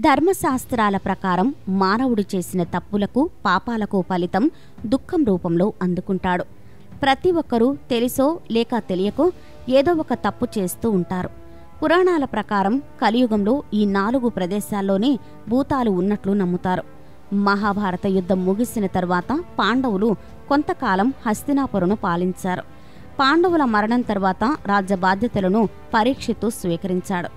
ధర్మశాస్త్రాల ప్రకారం మానవుడు చేసిన తప్పులకు పాపాలకు ఫలితం దుఃఖం రూపంలో అందుకుంటాడు. ప్రతి ఒక్కరూ తెలిసో లేక తెలియకో ఏదో ఒక తప్పు చేస్తూ ఉంటారు. పురాణాల ప్రకారం కలియుగంలో ఈ నాలుగు ప్రదేశాల్లోనే భూతాలు ఉన్నట్లు నమ్ముతారు. మహాభారత యుద్ధం ముగిసిన తర్వాత పాండవులు కొంతకాలం హస్తినాపురను పాలించారు. పాండవుల మరణం తర్వాత రాజ్య బాధ్యతలను పరీక్షిత్తు స్వీకరించాడు.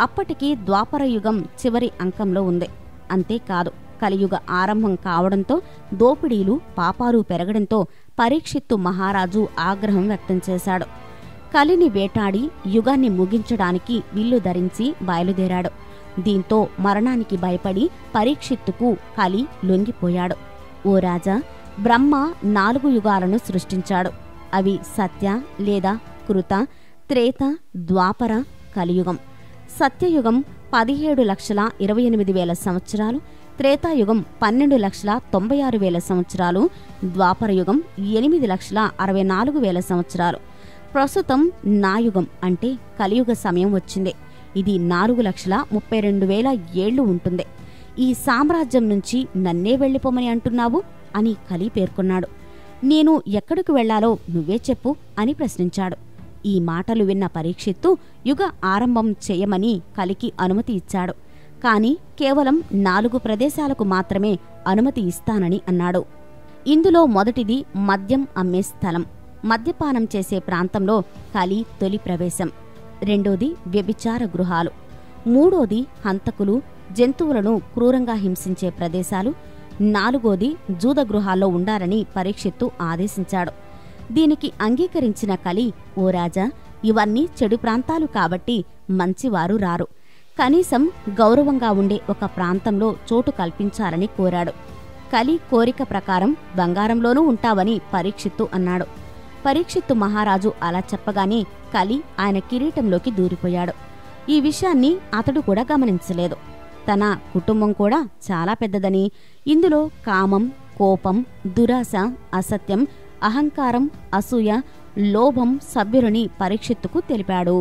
అప్పటికి ద్వాపర యుగం చివరి అంకంలో ఉంది. అంతేకాదు కలియుగ ఆరంభం కావడంతో దోపిడీలు పాపాలు పెరగడంతో పరీక్షిత్తు మహారాజు ఆగ్రహం వ్యక్తం చేశాడు. కలిని వేటాడి యుగాన్ని ముగించడానికి విల్లు ధరించి బయలుదేరాడు. దీంతో మరణానికి భయపడి పరీక్షిత్తుకు కలి లొంగిపోయాడు. ఓ రాజా బ్రహ్మ నాలుగు యుగాలను సృష్టించాడు. అవి సత్య లేదా కృత త్రేత ద్వాపర కలియుగం. సత్యయుగం పదిహేడు లక్షల ఇరవై ఎనిమిది వేల సంవత్సరాలు త్రేతాయుగం పన్నెండు లక్షల తొంభై ఆరు వేల సంవత్సరాలు ద్వాపరయుగం ఎనిమిది లక్షల అరవై నాలుగు వేల సంవత్సరాలు. ప్రస్తుతం నాయుగం అంటే కలియుగ సమయం వచ్చింది. ఇది నాలుగు లక్షల ముప్పై రెండు వేల ఏళ్ళు ఉంటుంది. ఈ సామ్రాజ్యం నుంచి నన్నే వెళ్ళిపోమని అంటున్నావు? అని కలి పేర్కొన్నాడు. నేను ఎక్కడికి వెళ్ళాలో నువ్వే చెప్పు అని ప్రశ్నించాడు. ఈ మాటలు విన్న పరీక్షిత్తు యుగ ఆరంభం చేయమని కలికి అనుమతి ఇచ్చాడు. కాని కేవలం నాలుగు ప్రదేశాలకు మాత్రమే అనుమతి ఇస్తానని అన్నాడు. ఇందులో మొదటిది మద్యం అమ్మే స్థలం. మద్యపానం చేసే ప్రాంతంలో కలి తొలి ప్రవేశం. రెండోది వ్యభిచార గృహాలు. మూడోది హంతకులు జంతువులను క్రూరంగా హింసించే ప్రదేశాలు. నాలుగోది జూద గృహాల్లో ఉండాలని పరీక్షిత్తు ఆదేశించాడు. దీనికి అంగీకరించిన కలి ఓ రాజా ఇవన్నీ చెడు ప్రాంతాలు కాబట్టి మంచివారు రారు. కనీసం గౌరవంగా ఉండే ఒక ప్రాంతంలో చోటు కల్పించాలని కోరాడు. కలి కోరిక ప్రకారం బంగారంలోనూ ఉంటావని పరీక్షిత్తు అన్నాడు. పరీక్షిత్తు మహారాజు అలా చెప్పగానే కలి ఆయన కిరీటంలోకి దూరిపోయాడు. ఈ విషయాన్ని అతడు కూడా గమనించలేదు. తన కుటుంబం కూడా చాలా పెద్దదని. ఇందులో కామం కోపం దురాశ అసత్యం అహంకారం అసూయ లోభం సభ్యులని పరీక్షిత్తుకు తెలిపాడు.